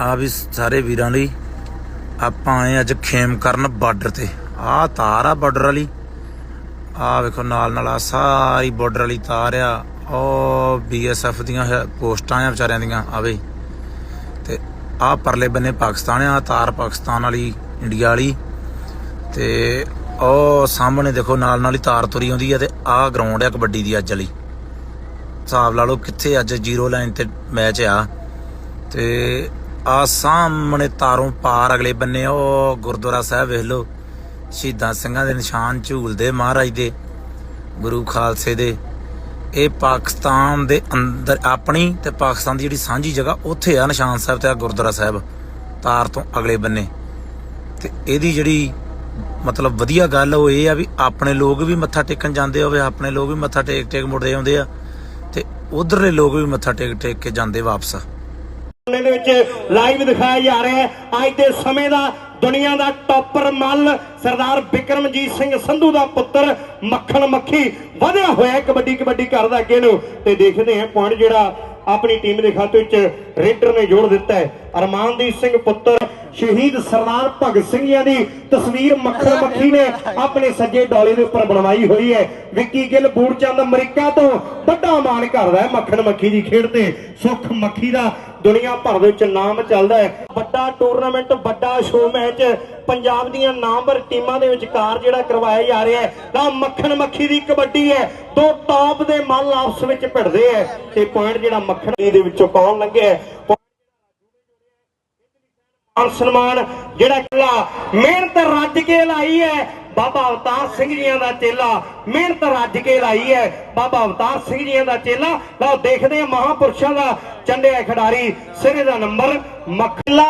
ਆ ਵੀ ਸਾਰੇ ਵੀਰਾਂ ਲਈ ਆਪਾਂ ਆਏ ਅੱਜ ਖੇਮ ਕਰਨ ਬਾਰਡਰ ਤੇ। ਆਹ ਤਾਰ ਆ ਬਾਰਡਰ ਵਾਲੀ। ਆ ਵੇਖੋ ਨਾਲ ਨਾਲ ਆ ਸਾਰੀ ਬਾਰਡਰ ਵਾਲੀ ਤਾਰ ਆ। ਉਹ ਬੀਐਸਐਫ ਦੀਆਂ ਪੋਸਟਾਂ ਆ ਵਿਚਾਰਿਆਂ ਦੀਆਂ ਆਵੇ ਤੇ ਆ ਪਰਲੇ ਬੰਨੇ ਪਾਕਿਸਤਾਨ ਆ ਤਾਰ ਪਾਕਿਸਤਾਨ ਵਾਲੀ, ਇੰਡੀਆ ਵਾਲੀ। ਤੇ ਉਹ ਸਾਹਮਣੇ ਦੇਖੋ ਨਾਲ ਨਾਲ ਹੀ ਤਾਰ ਤੁਰੀ ਆਉਂਦੀ ਆ ਤੇ ਆਹ ਗਰਾਊਂਡ ਆ ਕਬੱਡੀ ਦੀ ਅੱਜ ਵਾਲੀ। ਹਿਸਾਬ ਲਾ ਲਓ ਕਿੱਥੇ ਅੱਜ ਜ਼ੀਰੋ ਲਾਈਨ ਤੇ ਮੈਚ ਆ। ਤੇ ਆ ਸਾਹਮਣੇ ਤਾਰੋਂ ਪਾਰ ਅਗਲੇ ਬੰਨੇ ਉਹ ਗੁਰਦੁਆਰਾ ਸਾਹਿਬ ਵੇਖ ਲਓ, ਸ਼ਹੀਦਾਂ ਸਿੰਘਾਂ ਦੇ ਨਿਸ਼ਾਨ ਝੂਲਦੇ ਮਹਾਰਾਜ ਦੇ, ਗੁਰੂ ਖਾਲਸੇ ਦੇ। ਇਹ ਪਾਕਿਸਤਾਨ ਦੇ ਅੰਦਰ ਆਪਣੀ ਤੇ ਪਾਕਿਸਤਾਨ ਦੀ ਜਿਹੜੀ ਸਾਂਝੀ ਜਗ੍ਹਾ, ਉੱਥੇ ਆ ਨਿਸ਼ਾਨ ਸਾਹਿਬ ਤੇ ਆ ਗੁਰਦੁਆਰਾ ਸਾਹਿਬ, ਤਾਰ ਤੋਂ ਅਗਲੇ ਬੰਨੇ। ਤੇ ਇਹਦੀ ਜਿਹੜੀ ਮਤਲਬ ਵਧੀਆ ਗੱਲ ਉਹ ਇਹ ਆ ਵੀ ਆਪਣੇ ਲੋਕ ਵੀ ਮੱਥਾ ਟੇਕਣ ਜਾਂਦੇ ਹੋਵੇ ਆਪਣੇ ਲੋਕ ਵੀ ਮੱਥਾ ਟੇਕ ਟੇਕ ਮੁੜਦੇ ਆਉਂਦੇ ਆ, ਤੇ ਉਧਰਲੇ ਲੋਕ ਵੀ ਮੱਥਾ ਟੇਕ ਟੇਕ ਕੇ ਜਾਂਦੇ ਵਾਪਸ। ਦੇ ਵਿੱਚ ਲਾਈਵ ਦਿਖਾਇਆ ਜਾ ਰਿਹਾ ਹੈ। ਅੱਜ ਦੇ ਸਮੇਂ ਦਾ ਦੁਨੀਆ ਦਾ ਟੌਪਰ ਮੱਲ ਸਰਦਾਰ ਬਿਕਰਮਜੀਤ ਸਿੰਘ ਸੰਧੂ ਦਾ ਪੁੱਤਰ ਮੱਖਣ ਮੱਖੀ ਵਧਿਆ ਹੋਇਆ ਕਬੱਡੀ ਕਬੱਡੀ ਕਰਦਾ ਅੱਗੇ ਨੂੰ। ਤੇ ਦੇਖਦੇ ਹਾਂ ਪੁਆਇੰਟ ਜਿਹੜਾ ਆਪਣੀ ਟੀਮ ਦੇ ਖਾਤੇ ਵਿੱਚ ਰੇਡਰ ਨੇ ਜੋੜ ਦਿੱਤਾ ਹੈ। ਅਰਮਾਨਦੀਪ ਸਿੰਘ ਪੁੱਤਰ ਸ਼ਹੀਦ ਸਰਦਾਰ ਭਗਤ ਸਿੰਘ ਜੀ ਦੀ ਤਸਵੀਰ ਮੱਖਣ ਮੱਖੀ ਨੇ ਆਪਣੇ ਸੱਜੇ ਡੋਲੇ ਦੇ ਉੱਪਰ ਬਣਵਾਈ ਹੋਈ ਹੈ। ਵਿੱਕੀ ਗਿੱਲ ਬੂੜਚੰਦ ਅਮਰੀਕਾ ਤੋਂ ਵੱਡਾ ਮਾਣ ਕਰਦਾ ਹੈ ਮੱਖਣ ਮੱਖੀ ਦੀ ਖੇਡ ਤੇ। ਸੁੱਖ ਮੱਖੀ ਦਾ ਦੁਨੀਆ ਭਰ ਦੇ ਵਿੱਚ ਨਾਮ ਚੱਲਦਾ ਹੈ। ਵੱਡਾ ਟੂਰਨਾਮੈਂਟ ਵੱਡਾ ਸ਼ੋਅ ਮੈਚ ਪੰਜਾਬ ਦੀਆਂ ਨਾਮਵਰ ਟੀਮਾਂ ਦੇ ਵਿਚਕਾਰ ਜਿਹੜਾ ਕਰਵਾਇਆ ਜਾ ਰਿਹਾ ਹੈ, ਤਾਂ ਮੱਖਣ ਮੱਖੀ ਦੀ ਕਬੱਡੀ ਹੈ। ਦੋ ਟਾਪ ਦੇ ਮੱਲ ਆਪਸ ਵਿੱਚ ਭਿੜਦੇ ਹੈ। ਤੇ ਪੁਆਇੰਟ ਜਿਹੜਾ ਮੱਖਣ ਦੇ ਵਿੱਚੋਂ ਕੌਣ ਲੰਘਿਆ ਮਾਨ ਸਨਮਾਨ, ਜਿਹੜਾ ਕਿਲਾ, ਮਿਹਨਤ ਰੱਜ ਕੇ ਲਾਈ ਹੈ। ਬਾਬਾ ਅਵਤਾਰ ਸਿੰਘ ਜੀਆਂ ਦਾ ਚੇਲਾ, ਮਿਹਨਤ ਰੱਜ ਕੇ ਲਾਈ ਹੈ। ਬਾਬਾ ਅਵਤਾਰ ਸਿੰਘ ਜੀਆਂ ਦਾ ਚੇਲਾ, ਲਓ ਦੇਖਦੇ ਆ ਮਹਾਪੁਰਸ਼ਾਂ ਦਾ ਚੰਡਿਆ ਖਿਡਾਰੀ ਸਿਰੇ ਦਾ ਨੰਬਰ ਮੱਖਲਾ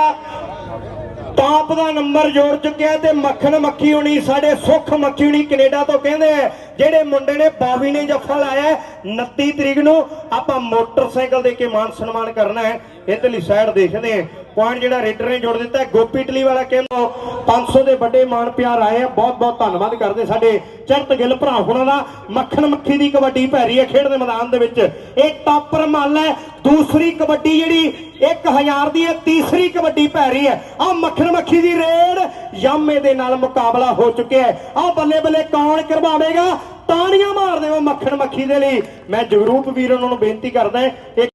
ਟਾਪ ਦਾ ਨੰਬਰ ਜੋੜ ਚੁੱਕਿਆ ਤੇ ਮੱਖਣ ਮੱਖੀ ਹੁਣੀ ਸਾਡੇ ਸੁੱਖ ਮੱਖੀ ਹੁਣੀ ਕੈਨੇਡਾ ਤੋਂ ਕਹਿੰਦੇ ਆ, ਜਿਹੜੇ ਮੁੰਡੇ ਨੇ ਬਾਵੀ ਨੇ ਜੱਫਾ ਲਾਇਆ 29 ਤਰੀਕ ਨੂੰ ਆਪਾਂ ਮੋਟਰਸਾਈਕਲ ਦੇ ਕੇ ਮਾਨ ਸਨਮਾਨ ਕਰਨਾ ਹੈ, ਇਧਰਲੀ ਸਾਈਡ ਦੇਖਦੇ ਆ ਪੁਆਇੰਟ ਜਿਹੜਾ ਰੇਡਰ ਨੇ ਜੋੜ ਦਿੱਤਾ ਗੋਪੀ ਟਲੀ ਵਾਲਾ ਕਹਿੰਦਾ 500 ਦੇ ਵੱਡੇ ਮਾਨ ਪਿਆਰ ਆਏ ਆ, ਬਹੁਤ ਬਹੁਤ ਧੰਨਵਾਦ ਕਰਦੇ ਸਾਡੇ ਚਰਤ ਗਿੱਲ ਭਰਾ ਹੁਣਾਂ ਦਾ। ਮੱਖਣ ਮੱਖੀ ਦੀ ਕਬੱਡੀ ਪੈ ਰਹੀ ਹੈ ਖੇਡ ਦੇ ਮੈਦਾਨ ਦੇ ਵਿੱਚ। ਇਹ ਟਾਪਰ ਮੱਲ ਹੈ, ਦੂਸਰੀ ਕਬੱਡੀ ਜਿਹੜੀ 1000 ਦੀ ਹੈ ਤੀਸਰੀ ਕਬੱਡੀ ਪੈ ਰਹੀ ਹੈ। ਆ ਮੱਖਣ ਮੱਖੀ ਦੀ ਰੇਡ ਯਾਮੇ ਦੇ ਨਾਲ ਮੁਕਾਬਲਾ ਹੋ ਚੁੱਕਿਆ ਹੈ। ਆ ਬੱਲੇ ਬੱਲੇ ਕੌਣ ਕਰਵਾਵੇਗਾ? ਤਾੜੀਆਂ ਮਾਰਦੇ ਹੋ ਮੱਖਣ ਮੱਖੀ ਦੇ ਲਈ। ਮੈਂ ਜਗਰੂਪ ਵੀਰ ਉਹਨਾਂ ਨੂੰ ਬੇਨਤੀ ਕਰਦਾ ਇੱਕ